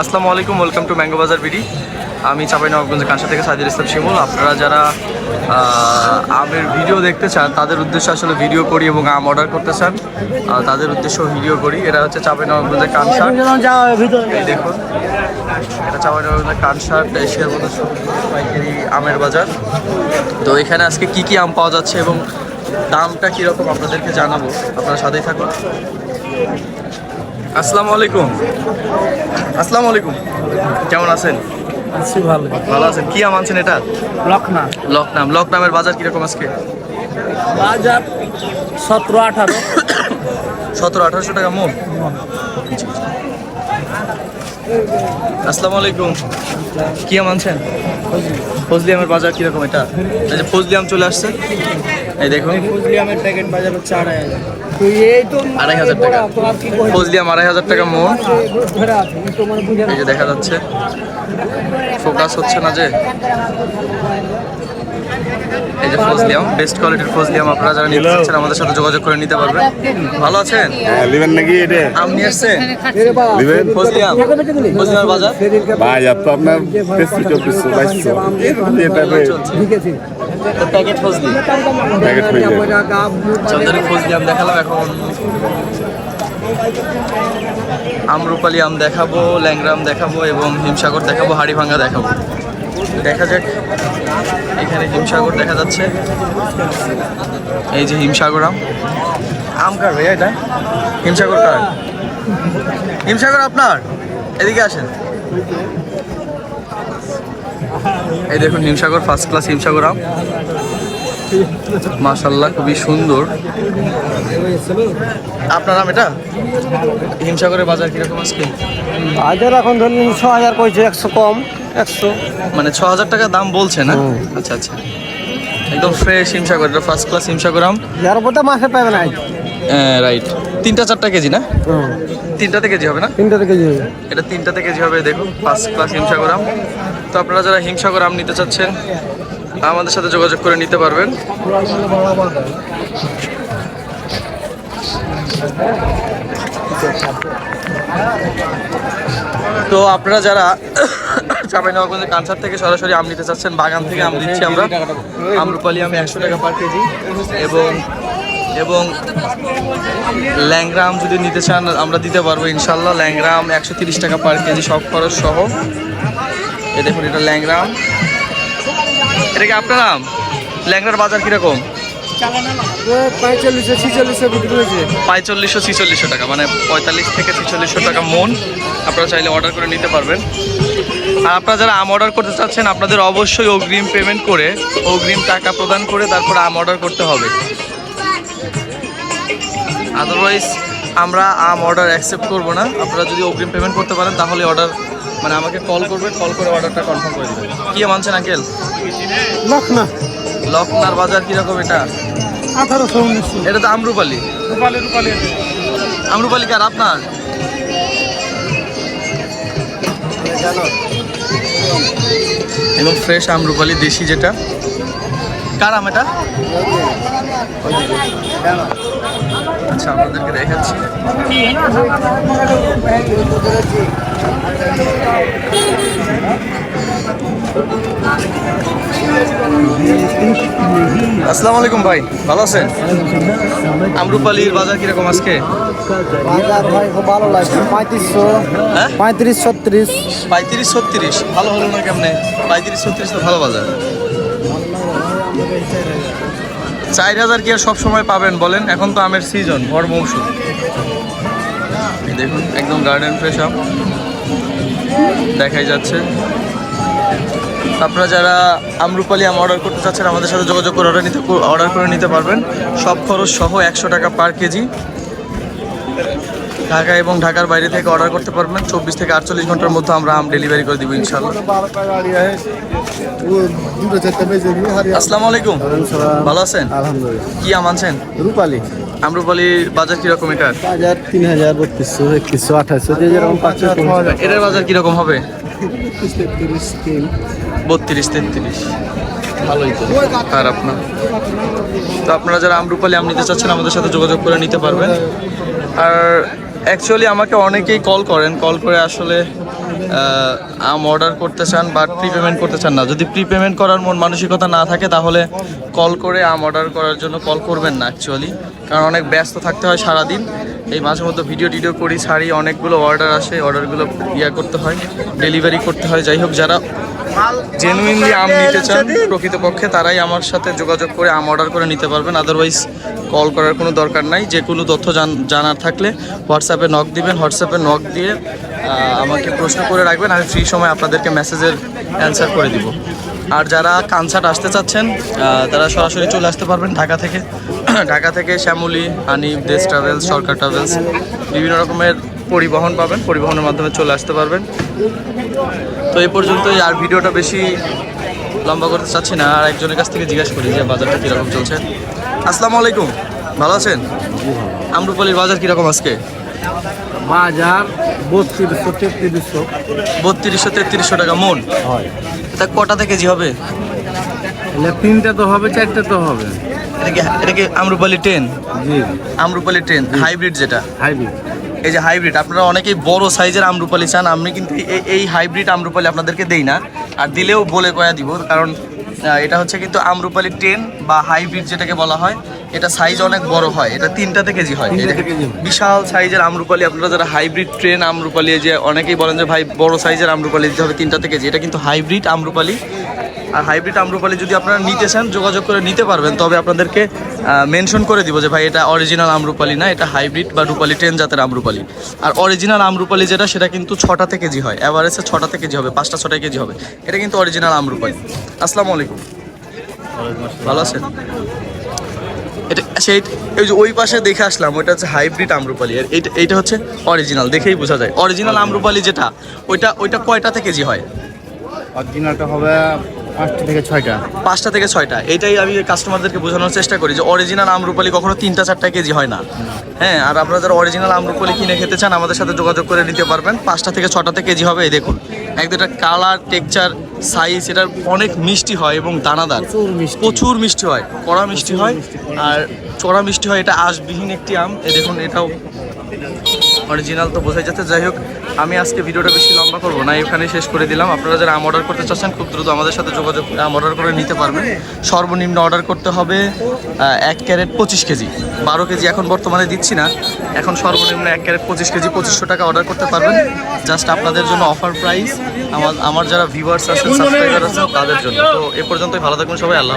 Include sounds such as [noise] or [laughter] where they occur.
আসসালামু আলাইকুম welcome to mango Bazar BD আমি চাপাই নবাবগঞ্জের কাঁসা থেকে সাজির ইসলাম শিমুল। আপনারা যারা আমের ভিডিও দেখতে চান, তাদের উদ্দেশ্যে আসলে ভিডিও করি এবং আম অর্ডার করতে চান তাদের উদ্দেশ্যেও ভিডিও করি। এটা হচ্ছে চাপাই নবাবগঞ্জের কানসার এই দেখুন, এটা চাপাই নবাবগঞ্জের কানসার এশিয়ার মধ্যে আমের বাজার। তো এখানে আজকে কি কি আম পাওয়া যাচ্ছে এবং দামটা কীরকম আপনাদেরকে জানাব। আপনারা সাথেই থাকুন। আসসালামু আলাইকুম। আসসালামু আলাইকুম। কেমন আছেন? আছি ভালো। ভালো আছেন? কি আম আনছেন এটা? লখনা লকনাম লকনামের বাজার কীরকম আজকে? বাজার সতেরো আঠারো। সতেরো আঠারোশো টাকা মন আসসালামু আলাইকুম। কি আম আনছেন? ফজলি আমের বাজার কীরকম এটা? এই যে ফজলি আম চলে আসছে। এই দেখুন। ফজলি আমের প্যাকেট বাজার হচ্ছে আড়াই হাজার। এই তো আড়াই হাজার টাকা। ফজলি আম আড়াই হাজার টাকা মন বুঝে এই যে দেখা যাচ্ছে। ফোকাস হচ্ছে না যে? এই যে ফজলিয়াম বেস্ট কোয়ালিটির ফজলিয়াম আপনারা যারা নিতে চাচ্ছেন আমাদের সাথে যোগাযোগ করে নিতে পারবেন ভালো আছেন? হ্যাঁ, লিবেন নাকি এটা? আম নিয়ে আসছেন? লিবেন? ফজলিয়াম। ফজলিয়ামের বাজার? বাজার তো আপনার তেত্রিশ চব্বিশশো বাইশশো এটা প্যাকেট ফজলি। প্যাকেট হয়ে ফজলিয়াম দেখালাম এখন আমরুপালি আম দেখাবো ল্যাংরাম দেখাবো এবং হিমসাগর দেখাবো হাড়িভাঙ্গা দেখাবো। দেখা যাক। এখানে হিমসাগর দেখা যাচ্ছে। এই যে হিমসাগর আম। আম কার ভাইয়া এটা? হিমসাগর কার? হিমসাগর আপনার? এদিকে আসেন। এই দেখুন হিমসাগর ফার্স্ট ক্লাস হিমসাগর আম। মাশাল্লাহ খুবই সুন্দর। আপনার নাম এটা? হিমসাগরের বাজার কীরকম আজকে? বাজার এখন ধরুন ছ হাজার কইছে একশো কম। একশো। মানে ছ হাজার টাকা দাম বলছে না? আচ্ছা আচ্ছা। একদম ফ্রেশ হিমসাগর এটা ফার্স্ট ক্লাস হিমসাগর আম যার উপর মাসে পাবে না। রাইট তিনটা চারটা কেজি না? তিনটাতে কেজি হবে না? তিনটা কেজি হবে। এটা তিনটাতে কেজি হবে দেখুন ফার্স্ট ক্লাস হিমসাগর আম তো আপনারা যারা হিমসাগর আম নিতে চাচ্ছেন আমাদের সাথে যোগাযোগ করে নিতে পারবেন। তো আপনারা যারা চাঁপাইনবাবগঞ্জের কানসার থেকে সরাসরি আম নিতে চাচ্ছেন। বাগান থেকে আম দিচ্ছি আমরা। আমরুপালি আমি একশো টাকা পার কেজি। এবং এবং ল্যাংরাম যদি নিতে চান আমরা দিতে পারব ইনশাল্লাহ। ল্যাংরাম একশো তিরিশ টাকা পার কেজি সব খরচ সহ। এ দেখুন এটা ল্যাংরাম। এটা কি আপনার আম? ল্যাংরার বাজার কীরকম? পঁয়তাল্লিশশো ছিচল্লিশশো টাকা মানে পঁয়তাল্লিশ থেকে ছিচল্লিশশো টাকা মন। আপনারা চাইলে অর্ডার করে নিতে পারবেন। আর আপনারা যারা আম অর্ডার করতে চাচ্ছেন আপনাদের অবশ্যই অগ্রিম পেমেন্ট করে অগ্রিম টাকা প্রদান করে তারপর আম অর্ডার করতে হবে। আদারওয়াইজ আমরা আম অর্ডার অ্যাকসেপ্ট করব না। আপনারা যদি অগ্রিম পেমেন্ট করতে পারেন তাহলে অর্ডার মানে আমাকে কল করবেন কল করে অর্ডারটা কনফার্ম করে দেবেন কি মানছেন আঙ্কেল লখনা। লখনার বাজার কীরকম এটা? আঠারোশো উনিশশো এটা তো আমরুপালি। রূপালি রূপালি। আমরুপালি কার আপনার? এবং ফ্রেশ আমরুপালি দেশি যেটা কার আম এটা আচ্ছা আপনাদেরকে দেখাচ্ছি। আসসালামু আলাইকুম ভাই ভালো আছেন? আমরুপালির বাজার কীরকম আজকে? বাজার ভাই খুব ভালো লাগছে। পঁয়ত্রিশশো হ্যাঁ? পঁয়ত্রিশ ছত্রিশ। পঁয়ত্রিশ ছত্রিশ ভালো হলো না কেমনে? পঁয়ত্রিশ ছত্রিশ তো ভালো বাজার। চার হাজার কি আর সবসময় পাবেন বলেন? এখন তো আমের সিজন ভর মৌসুম। দেখুন, একদম গার্ডেন ফ্রেশ আপ দেখাই যাচ্ছে। আপনারা যারা আমরুপালি আম অর্ডার করতে চাচ্ছেন, আমাদের সাথে যোগাযোগ করে অর্ডার নিতে অর্ডার করে নিতে পারবেন। সব খরচ সহ একশো টাকা পার কেজি। ঢাকা এবং ঢাকার বাইরে থেকে অর্ডার করতে পারবেন। চব্বিশ থেকে আটচল্লিশ ঘণ্টার মধ্যে আমরা আম ডেলিভারি করে দিব ইনশাল্লাহ আসসালামু আলাইকুম। ভালো আছেন? আলহামদুলিল্লাহ কি আম আনছেন? রূপালি। আমরুপালির বাজার কীরকম এটার? বাজার তিন হাজার বত্রিশশো একত্রিশশো আঠাশশো যেরকম পাচ্ছে এটার বাজার কীরকম হবে? বত্রিশ তেত্রিশ। ভালোই তো খারাপ না। তো আপনারা যারা আমরুপালি আম নিতে চাচ্ছেন, আমাদের সাথে যোগাযোগ করে নিতে পারবেন। আর অ্যাকচুয়ালি আমাকে অনেকেই কল করেন। কল করে আসলে আম অর্ডার করতে চান বা প্রি পেমেন্ট করতে চান না। যদি প্রি পেমেন্ট করার মন মানসিকতা না থাকে, তাহলে কল করে আম অর্ডার করার জন্য কল করবেন না অ্যাকচুয়ালি কারণ অনেক ব্যস্ত থাকতে হয় সারাদিন। এই মাঝে মধ্যে ভিডিও টিডিও করি ছাড়ি অনেকগুলো অর্ডার আসে অর্ডারগুলো ইয়া করতে হয় ডেলিভারি করতে হয়। যাই হোক, যারা জেনুইনলি আম নিতে চান, প্রকৃতপক্ষে তারাই আমার সাথে যোগাযোগ করে আম অর্ডার করে নিতে পারবেন। আদারওয়াইজ কল করার কোনো দরকার নাই। যে কোনো তথ্য জানার থাকলে হোয়াটসঅ্যাপে নক দিবেন। হোয়াটসঅ্যাপে নক দিয়ে আমাকে প্রশ্ন করে রাখবেন। আমি ফ্রি সময় আপনাদেরকে মেসেজের অ্যান্সার করে দিব। আর যারা কানসার্ট আসতে চাচ্ছেন তারা সরাসরি চলে আসতে পারবেন ঢাকা থেকে। [clears throat] ঢাকা থেকে শ্যামলী, হানিফ, দেশ ট্রাভেলস সরকার ট্রাভেলস বিভিন্ন রকমের পরিবহন পাবেন পরিবহনের মাধ্যমে চলে আসতে পারবেন। তো এই পর্যন্তই আর ভিডিওটা বেশি লম্বা করতে চাচ্ছি না আর একজনের কাছ থেকে জিজ্ঞাসা করি যে বাজারটা কীরকম চলছে। আসসালামু আলাইকুম ভালো আছেন? আমরুপালির বাজার কীরকম আজকে? বাজার বত্রিশশো তেত্রিশশো। বত্রিশশো তেত্রিশশো টাকা মন। হয়। তা কটাতে কেজি হবে? তিনটা তো হবে চারটে তো হবে। এটা কি এটা কি Amrapali ten G. Amrapali ten hybrid যেটা। হাইব্রিড। এই যে হাইব্রিড আপনারা অনেকেই বড় সাইজের আমরুপালি চান, আমি কিন্তু এই- হাইব্রিড আমরুপালি আপনাদেরকে দেই না। আর দিলেও বলে কয়া দিব, কারণ এটা হচ্ছে কিন্তু আমরুপালি টেন বা হাইব্রিড যেটাকে বলা হয়। এটা সাইজ অনেক বড় হয় এটা তিনটাতে কেজি হয়। বিশাল সাইজের আমরুপালি আপনারা যারা হাইব্রিড ট্রেন আমরুপালি যে অনেকেই বলেন যে ভাই বড় সাইজের আমরুপালি দিতে হবে তিনটাতে কেজি। এটা কিন্তু হাইব্রিড আমরুপালি। আর হাইব্রিড আমরুপালি যদি আপনারা নিতে চান যোগাযোগ করে নিতে পারবেন। তবে আপনাদেরকে মেনশন করে দিব যে ভাই এটা অরিজিনাল আমরুপালি না এটা হাইব্রিড বা রূপালি টেন জাতের আমরুপালি। আর অরিজিনাল আমরুপালি যেটা সেটা কিন্তু ছটাতে কেজি হয়। অ্যাভারেজে ছটাতে কেজি হবে পাঁচটা ছটায় কেজি হবে। এটা কিন্তু অরিজিনাল আমরুপালি। আসসালামু আলাইকুম। ভালো আছেন? এটা সেই এই যে ওই পাশে দেখে আসলাম ওইটা হচ্ছে হাইব্রিড আমরুপালি। আর এইটা এইটা হচ্ছে অরিজিনাল দেখেই বোঝা যায়। অরিজিনাল আমরুপালি যেটা ওইটা ওইটা কয়টাতে কেজি হয়? অরিজিনালটা হবে পাঁচটা থেকে ছয়টা। পাঁচটা থেকে ছয়টা। এটাই আমি কাস্টমারদেরকে বোঝানোর চেষ্টা করি যে অরিজিনাল আমরুপালি কখনো তিনটা চারটা কেজি হয় না। হ্যাঁ আর আপনারা যারা অরিজিনাল আমরুপালি কিনে খেতে চান আমাদের সাথে যোগাযোগ করে নিতে পারবেন। পাঁচটা থেকে ছটাতে কেজি হবে এই দেখুন। একদমটা কালার টেক্সচার সাইজ এটার অনেক মিষ্টি হয় এবং দানাদার। প্রচুর মিষ্টি। হয় কড়া মিষ্টি হয় আর চড়া মিষ্টি হয় এটা আশবিহীন একটি আম। এ দেখুন এটাও অরিজিনাল তো বোঝাই যাচ্ছে। যাই হোক, আমি আজকে ভিডিওটা বেশি লম্বা করব না এখানে শেষ করে দিলাম। আপনারা যারা আম অর্ডার করতে চাচ্ছেন, খুব দ্রুত আমাদের সাথে যোগাযোগ করে আম অর্ডার করে নিতে পারবেন। সর্বনিম্ন অর্ডার করতে হবে এক ক্যারেট পঁচিশ কেজি। বারো কেজি এখন বর্তমানে দিচ্ছি না। এখন সর্বনিম্ন এক ক্যারেট পঁচিশ কেজি, পঁচিশশো টাকা অর্ডার করতে পারবেন। জাস্ট আপনাদের জন্য অফার প্রাইস আমার আমার যারা ভিউয়ার্স আছেন সাবস্ক্রাইবার আছেন তাদের জন্য। তো এ পর্যন্তই, ভালো থাকুন সবাই, আল্লাহ